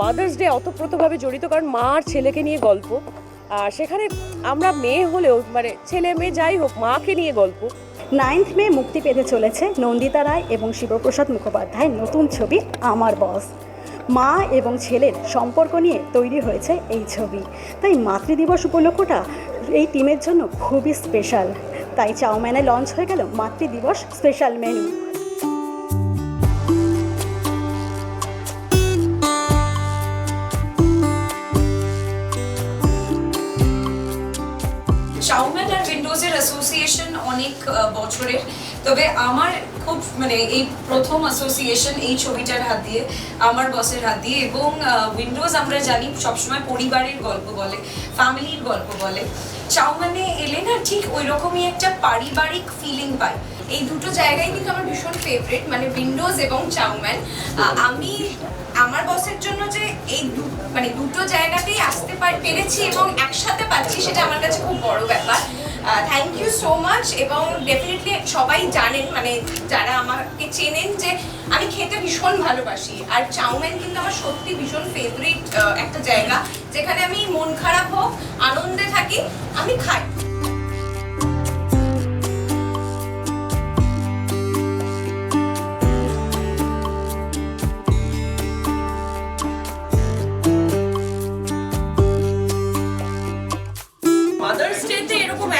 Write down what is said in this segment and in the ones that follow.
Mother's day অতপ্রতভাবে জড়িত, কারণ মা আর ছেলেকে নিয়ে গল্প। আর সেখানে আমরা মেয়ে হলেও মানে ছেলে মেয়ে যাই হোক, মাকে নিয়ে গল্প। নাইন্থ মে মুক্তি পেতে চলেছে নন্দিতা রায় এবং শিবপ্রসাদ মুখোপাধ্যায়ের নতুন ছবি, আমার বস। মা এবং ছেলের সম্পর্ক নিয়ে তৈরি হয়েছে এই ছবি। তাই মাতৃদিবস উপলক্ষটা এই টিমের জন্য খুবই স্পেশাল তাই চাউম্যানে লঞ্চ হয়ে গেল মাতৃদিবস স্পেশাল মেনু চাউম্যান আর উইন্ডোজের অ্যাসোসিয়েশন অনেক বছরের। তবে আমার খুব মানে এই প্রথম অ্যাসোসিয়েশন এই ছবিটার হাত দিয়ে, আমার বসের হাত দিয়ে এবং উইন্ডোজ আমরা জানি সবসময় পরিবারের গল্প বলে ফ্যামিলির গল্প বলে। চাউম্যানে এলে না ঠিক ওই রকমই একটা পারিবারিক ফিলিং পাই। এই দুটো জায়গায় কিন্তু আমার ভীষণ ফেভারিট মানে উইন্ডোজ এবং চাউম্যান আমি আমার বসের জন্য যে এই মানে দুটো জায়গাতেই আসতে পার- পেরেছি এবং একসাথে পাচ্ছি সেটা আমার কাছে খুব বড় ব্যাপার। থ্যাংক ইউ সো মাচ এবং ডেফিনেটলি সবাই জানেন মানে যারা আমাকে চেনেন যে আমি খেতে ভীষণ ভালোবাসি। আর চাউম্যান কিন্তু আমার সত্যি ভীষণ ফেভারিট একটা জায়গা। যেখানে আমি মন খারাপ হোক, আনন্দে থাকি, আমি খাই।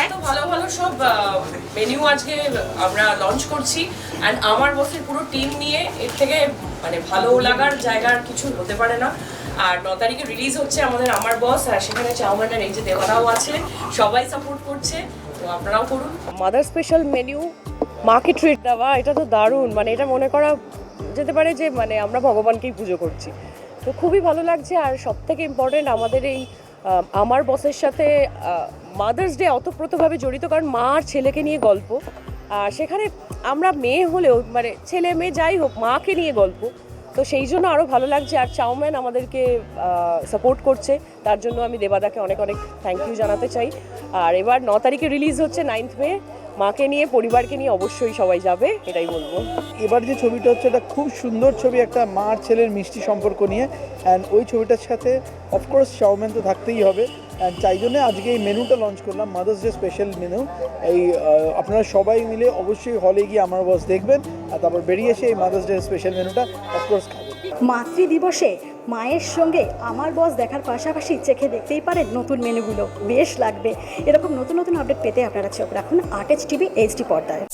এত ভালো ভালো সব মেনু আজকে আমরা লঞ্চ করছি। অ্যান্ড আমার বসের পুরো টিম নিয়ে এর থেকে মানে ভালো লাগার জায়গার কিছু হতে পারে না। আর ন তারিখে রিলিজ হচ্ছে আমাদের আমার বস আর সেখানে চাউমিনের এই যে দেওয়ারাও আছে, সবাই সাপোর্ট করছে। তো আপনারাও করুন। মাদার স্পেশাল মেনু মাকে ট্রিট দেওয়া, এটা তো দারুণ। মানে এটা মনে করা যেতে পারে যে মানে আমরা ভগবানকেই পুজো করছি। তো খুবই ভালো লাগছে, আর সব থেকে ইম্পর্টেন্ট আমাদের এই আমার বসের সাথে মাদার্স ডে অতপ্রতভাবে জড়িত, কারণ মা আর ছেলেকে নিয়ে গল্প। আর সেখানে আমরা মেয়ে হলেও মানে ছেলে মেয়ে যাই হোক, মাকে নিয়ে গল্প। তো সেই জন্য আরও ভালো লাগছে, আর চাউম্যান আমাদেরকে সাপোর্ট করছে। তার জন্য আমি দেবাদাকে অনেক অনেক থ্যাংক ইউ জানাতে চাই। আর এবার ন তারিখে রিলিজ হচ্ছে নাইন্থ মে মাকে নিয়ে পরিবারকে নিয়ে অবশ্যই সবাই যাবে এটাই বলব। এবার যে ছবিটা হচ্ছে এটা খুব সুন্দর ছবি একটা মা আর ছেলের মিষ্টি সম্পর্ক নিয়ে। অ্যান্ড ওই ছবিটার সাথে অফকোর্স চাউমিন তো থাকতেই হবে। অ্যান্ড তাই জন্য আজকে এই মেনুটা লঞ্চ করলাম মাদার্স ডে স্পেশাল মেনু এই আপনারা সবাই মিলে অবশ্যই হলে গিয়ে আমার বস দেখবেন আর তারপর বেরিয়ে এসে এই মাদার্স ডে স্পেশাল মেনুটা অফকোর্স খাবেন। মাতৃদিবসে মায়ের সঙ্গে আমার বস দেখার পাশাপাশি চেখে দেখতেই পারেন নতুন মেনুগুলো। বেশ লাগবে। এরকম নতুন নতুন আপডেট পেতে আপনারা চোখ রাখুন আর্টেজ টিভি এইচডি পর্দায়।